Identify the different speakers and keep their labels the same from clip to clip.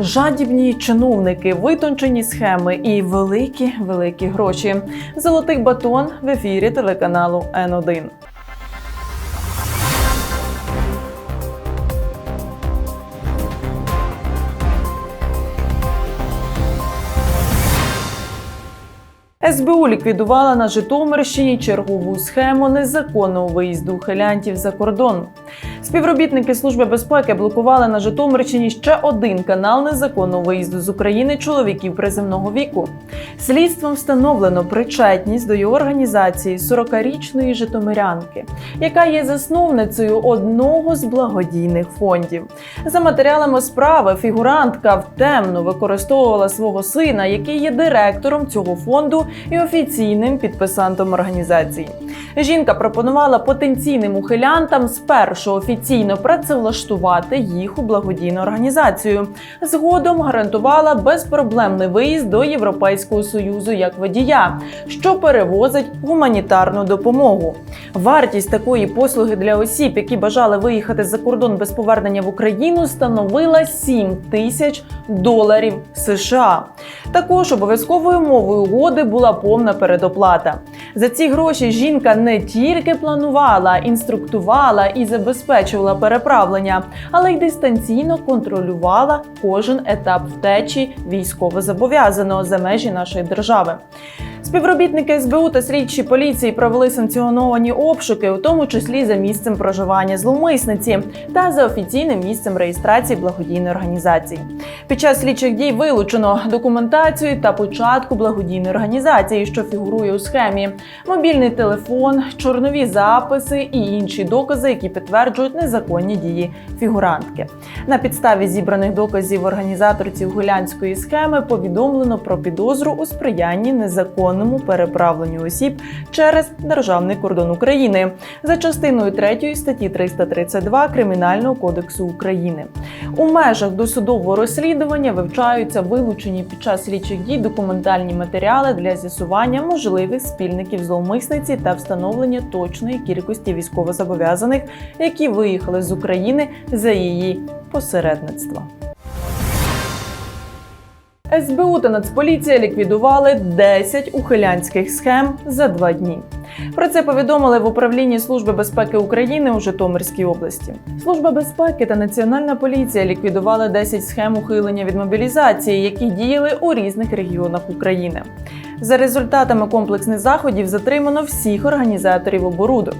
Speaker 1: Жадібні чиновники, витончені схеми і великі великі гроші. Золотий батон в ефірі телеканалу Н1. СБУ ліквідувала на Житомирщині чергову схему незаконного виїзду ухилянтів за кордон. Співробітники служби безпеки блокували на Житомирщині ще один канал незаконного виїзду з України чоловіків приземного віку. Слідством встановлено причетність до його організації 40-річної житомирянки, яка є засновницею одного з благодійних фондів. За матеріалами справи фігурантка втемно використовувала свого сина, який є директором цього фонду і офіційним підписантом організації. Жінка пропонувала потенційним ухилянтам спершу офіційно працевлаштувати їх у благодійну організацію. Згодом гарантувала безпроблемний виїзд до Європейського союзу як водія, що перевозить гуманітарну допомогу. Вартість такої послуги для осіб, які бажали виїхати за кордон без повернення в Україну, становила 7 тисяч доларів США. Також обов'язковою мовою угоди була повна передоплата. За ці гроші жінка не тільки планувала, інструктувала і забезпечувала переправлення, але й дистанційно контролювала кожен етап втечі військовозобов'язаного за межі нашої держави. Співробітники СБУ та слідчі поліції провели санкціоновані обшуки, у тому числі за місцем проживання зловмисниці та за офіційним місцем реєстрації благодійної організації. Під час слідчих дій вилучено документацію та початку благодійної організації, що фігурує у схемі, мобільний телефон, чорнові записи і інші докази, які підтверджують незаконні дії фігурантки. На підставі зібраних доказів організаторці гулянської схеми повідомлено про підозру у сприянні незаконному переправленню осіб через державний кордон України за частиною 3 статті 332 Кримінального кодексу України. У межах досудового розслідування вивчаються вилучені під час слідчих дій документальні матеріали для з'ясування можливих спільників зловмисниці та встановлення точної кількості військовозобов'язаних, які виїхали з України за її посередництва. СБУ та Нацполіція ліквідували 10 ухилянських схем за два дні. Про це повідомили в управлінні Служби безпеки України у Житомирській області. Служба безпеки та Національна поліція ліквідували 10 схем ухилення від мобілізації, які діяли у різних регіонах України. За результатами комплексних заходів затримано всіх організаторів оборудок.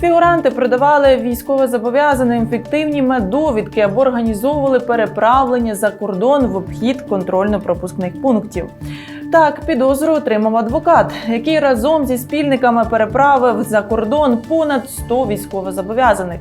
Speaker 1: Фігуранти продавали військовозобов'язаним фіктивні медовідки або організовували переправлення за кордон в обхід контрольно-пропускних пунктів. Так, підозру отримав адвокат, який разом зі спільниками переправив за кордон понад 100 військовозобов'язаних.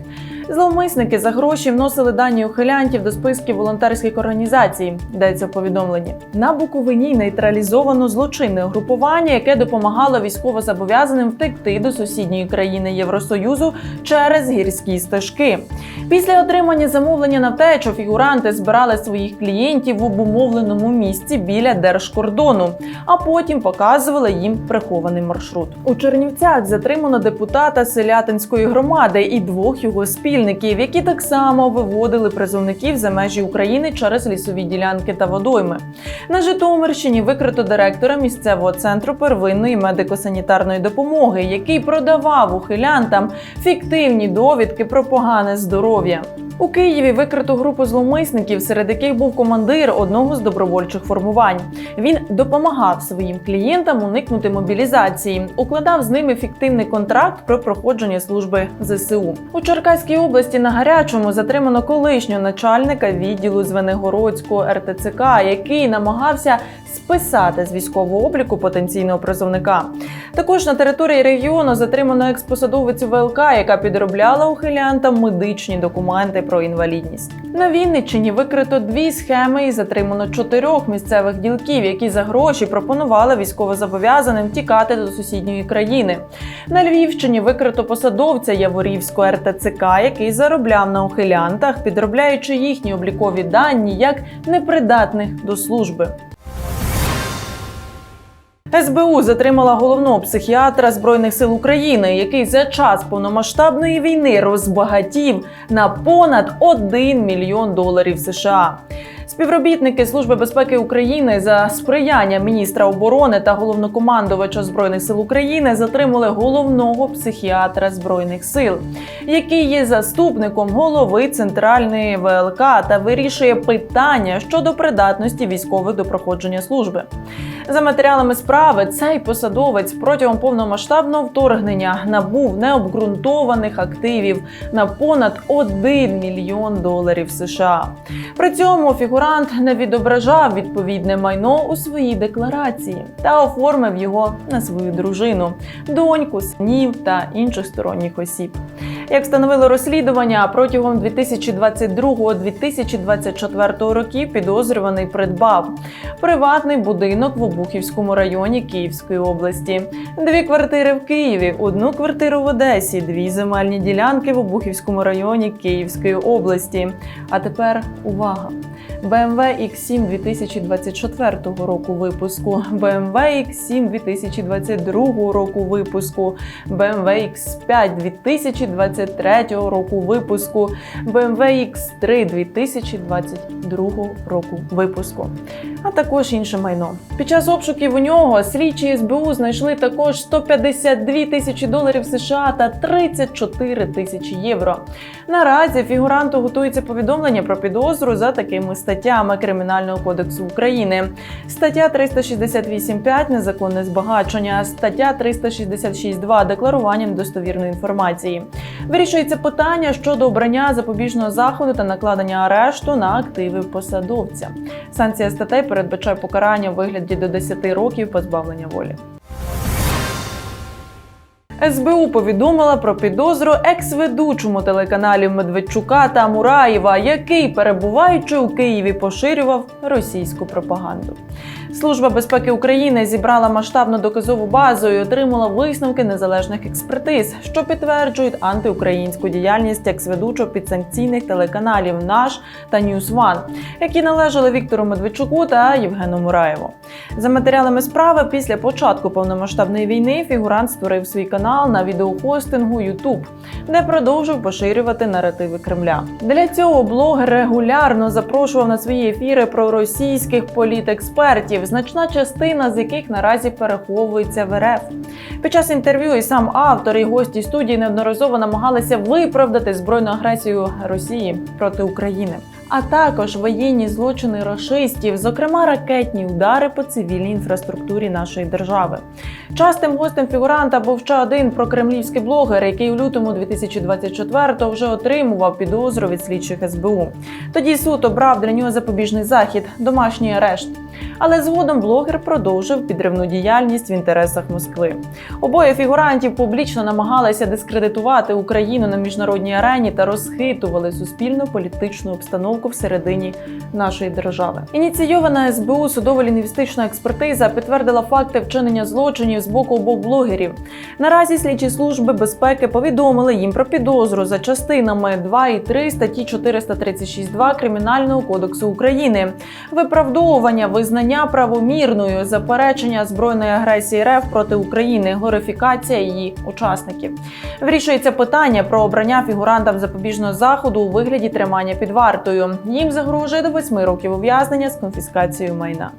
Speaker 1: Зловмисники за гроші вносили дані ухилянтів до списків волонтерських організацій, йдеться в повідомленні. На Буковині нейтралізовано злочинне угрупування, яке допомагало військовозобов'язаним втекти до сусідньої країни Євросоюзу через гірські стежки. Після отримання замовлення на втечу фігуранти збирали своїх клієнтів в обумовленому місці біля держкордону, а потім показували їм прихований маршрут. У Чернівцях затримано депутата селятинської громади і двох його спільників, які так само виводили призовників за межі України через лісові ділянки та водойми. На Житомирщині викрито директора місцевого центру первинної медико-санітарної допомоги, який продавав ухилянтам фіктивні довідки про погане здоров'я. У Києві викрито групу зловмисників, серед яких був командир одного з добровольчих формувань. Він допомагав своїм клієнтам уникнути мобілізації, укладав з ними фіктивний контракт про проходження служби ЗСУ. У Черкаській області на гарячому затримано колишнього начальника відділу Звенигородського РТЦК, який намагався списати з військового обліку потенційного призовника. Також на території регіону затримано експосадовицю ВЛК, яка підробляла ухилянтам медичні документи про інвалідність. На Вінниччині викрито дві схеми і затримано чотирьох місцевих ділків, які за гроші пропонували військовозобов'язаним тікати до сусідньої країни. На Львівщині викрито посадовця Яворівського РТЦК, який заробляв на ухилянтах, підробляючи їхні облікові дані як непридатних до служби. СБУ затримала головного психіатра Збройних сил України, який за час повномасштабної війни розбагатів на понад 1 мільйон доларів США. Співробітники Служби безпеки України за сприяння міністра оборони та головнокомандувача збройних сил України затримали головного психіатра збройних сил, який є заступником голови центральної ВЛК та вирішує питання щодо придатності військових до проходження служби. За матеріалами справи, цей посадовець протягом повномасштабного вторгнення набув необґрунтованих активів на понад 1 мільйон доларів США. При цьому фігурант не відображав відповідне майно у своїй декларації та оформив його на свою дружину, доньку, синів та інших сторонніх осіб. Як встановило розслідування, протягом 2022-2024 років підозрюваний придбав приватний будинок в Обухівському районі Київської області, дві квартири в Києві, одну квартиру в Одесі, дві земельні ділянки в Обухівському районі Київської області. А тепер увага! BMW X7 2024 року випуску, BMW X7 2022 року випуску, BMW X5 2023 року випуску, BMW X3 2022 року випуску, а також інше майно. Під час обшуків у нього слідчі СБУ знайшли також 152 тисячі доларів США та 34 тисячі євро. Наразі фігуранту готується повідомлення про підозру за такими статтями Кримінального кодексу України. Стаття 368.5 незаконне збагачення, стаття 366.2 декларування недостовірної інформації. Вирішується питання щодо обрання запобіжного заходу та накладення арешту на активи посадовця. Санкція статей передбачає покарання у вигляді до 10 років позбавлення волі. СБУ повідомила про підозру екс-ведучому телеканалів Медведчука та Мураєва, який, перебуваючи у Києві, поширював російську пропаганду. Служба безпеки України зібрала масштабну доказову базу і отримала висновки незалежних експертиз, що підтверджують антиукраїнську діяльність екс-ведучого підсанкційних телеканалів Наш та Ван, які належали Віктору Медведчуку та Євгену Мураєву. За матеріалами справи, після початку повномасштабної війни фігурант створив свій канал на відеохостингу YouTube, де продовжив поширювати наративи Кремля. Для цього блогер регулярно запрошував на свої ефіри проросійських політекспертів, значна частина з яких наразі переховується в РФ. Під час інтерв'ю і сам автор і гості студії неодноразово намагалися виправдати збройну агресію Росії проти України. А також воєнні злочини рашистів, зокрема ракетні удари по цивільній інфраструктурі нашої держави. Частим гостем фігуранта був ще один прокремлівський блогер, який у лютому 2024-го вже отримував підозру від слідчих СБУ. Тоді суд обрав для нього запобіжний захід домашній арешт. Але згодом блогер продовжив підривну діяльність в інтересах Москви. Обоє фігурантів публічно намагалися дискредитувати Україну на міжнародній арені та розхитували суспільну політичну обстановку всередині нашої держави. Ініційована СБУ судово-лінгвістична експертиза підтвердила факти вчинення злочинів з боку обох блогерів. Наразі слідчі служби безпеки повідомили їм про підозру за частинами 2 і 3 статті 436.2 Кримінального кодексу України, виправдовування визнання правомірною, заперечення збройної агресії РФ проти України, глорифікація її учасників. Вирішується питання про обрання фігурантам запобіжного заходу у вигляді тримання під вартою. Їм загрожує до 8 років ув'язнення з конфіскацією майна.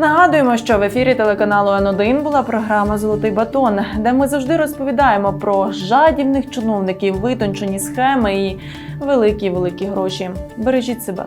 Speaker 1: Нагадуємо, що в ефірі телеканалу Н1 була програма Золотий батон, де ми завжди розповідаємо про жадібних чиновників, витончені схеми і великі великі гроші. Бережіть себе.